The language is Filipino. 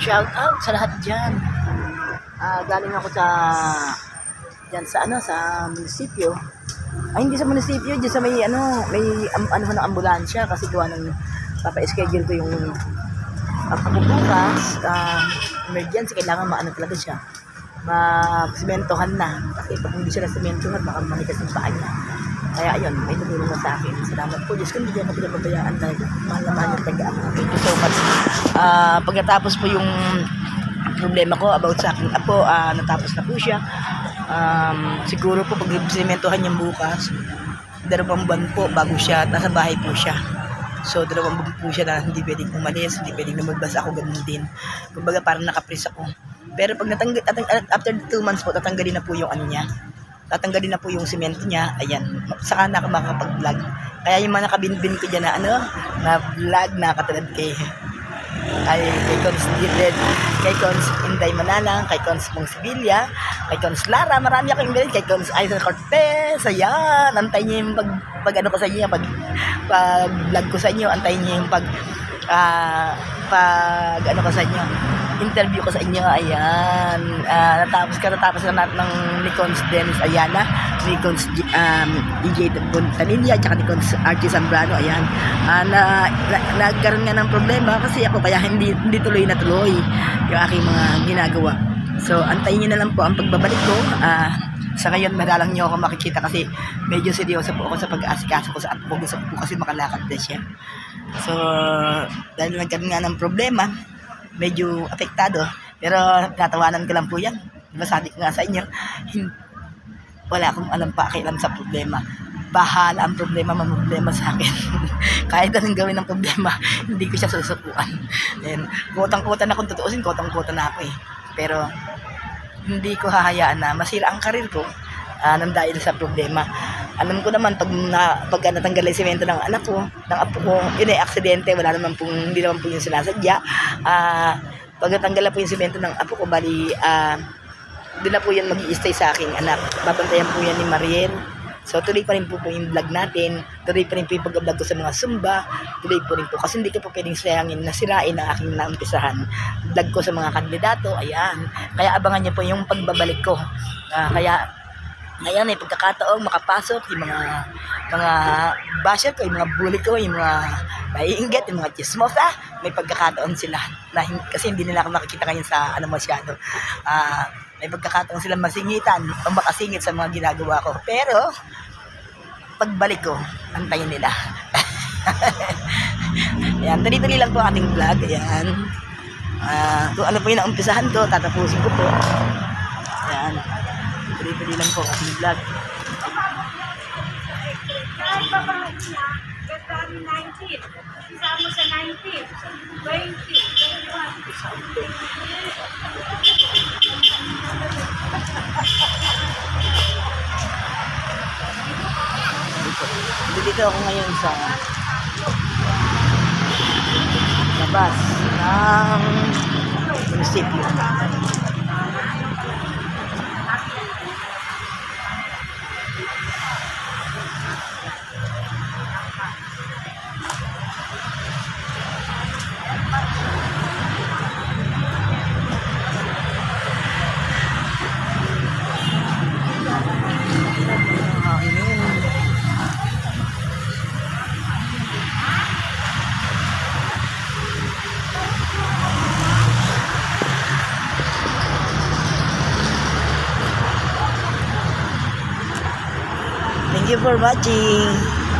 shout out sa lahat dyan. Ah, galing ako sa dyan sa ano sa munisipyo. Ay hindi sa munisipyo, dyan sa may ano, may um, ano ng ambulansya kasi gawa ng papa-schedule ko yung pagpapubukas, uh, emergency, kailangan maano talaga siya. Magsimentohan na. Kasi pag hindi siya nasimentohan, baka manigas yung paa niya. Kaya ayun, may tumulong na sa akin. Salamat po. Diyos ko, hindi ako pinababayaan talaga. Mahal na mahal yung taga Thank you so Ah, pagkatapos po yung problema ko about sa aking apo, ah, natapos na po siya. Um, siguro po pag simentohan niya bukas, dalawang buwan po bago siya, nasa bahay po siya. So, dalawang buwan po siya na hindi pwedeng umalis, hindi pwedeng lumabas ako, ganun din. Kumbaga, parang nakapris ako. Pero pag natanggal, atang- after two months po, tatanggalin na po yung ano niya. Tatanggalin na po yung semento niya. Ayan. Saka na ako makakapag-vlog. Kaya yung mga nakabinbin ko dyan na ano, na vlog na katulad kay ay kay Cons Dilled, kay Cons Inday Manalang, kay Cons Mong Sibilia, kay Cons Lara, marami akong email, kay Cons Aizen Cortez, ayan, antayin niyo yung pag, pag ano ko sa inyo, pag, pag vlog ko sa inyo, antayin niyo yung pag, ah, pag ano ko sa inyo, interview ko sa inyo, ayan, ah, natapos ka, natapos na natin ng ni Cons Dennis Ayala, ni Cons um, EJ Bontanilla, tsaka ni Cons Archie Zambrano, ayan, Ah, na, na, nagkaroon nga ng problema kasi ako kaya hindi, hindi tuloy na tuloy yung aking mga ginagawa. So, antayin nyo na lang po ang pagbabalik ko. Ah, sa ngayon, madalang nyo ako makikita kasi medyo seryoso po ako sa pag-aasikaso ko sa apo ko. Gusto ko po kasi makalakad din siya. So, dahil nagkaroon nga ng problema, medyo apektado. Pero natawanan ko lang po yan. Diba ko nga sa inyo, wala akong alam pa kailan sa problema. Bahala ang problema, problema sa akin. Kahit anong gawin ng problema, hindi ko siya susukuan. And kutang-kutan na kung tutuusin, kutang-kutan na ako eh. Pero hindi ko hahayaan na masira ang karir ko ah, nang dahil sa problema. Alam ko naman pag na, pag natanggal yung semento ng anak ko, ng apo ko, yun ay aksidente, wala naman pong, hindi naman po yung sinasadya. Ah, pag natanggal na po yung semento ng apo ko, bali, ah, doon na po yan mag stay sa aking anak. Babantayan po yan ni Mariel. So, tuloy pa rin po po yung vlog natin. Tuloy pa rin po yung pag-vlog ko sa mga Zumba. Tuloy po rin po. Kasi hindi ko po pwedeng sayangin na sirain ang aking naumpisahan. Vlog ko sa mga kandidato. Ayan. Kaya abangan niyo po yung pagbabalik ko. Ah, kaya, ngayon ay pagkakataong makapasok yung mga mga basher ko, yung mga bully ko, yung mga maiinggit, yung mga chismosa, may pagkakataon sila na kasi hindi nila ako makikita ngayon sa ano masyado. Ah, may pagkakataon silang masingitan o makasingit sa mga ginagawa ko. Pero, pagbalik ko, antayin nila. Ayan, tuloy-tuloy lang po ating vlog. Ayan. Ah, kung ano po yung naumpisahan ko, tatapusin ko po. Ayan. Tuloy-tuloy lang po ating vlog. Niya? February 19. Isama sa 19. Dito ako ngayon sa labas ng munisipyo. You for watching.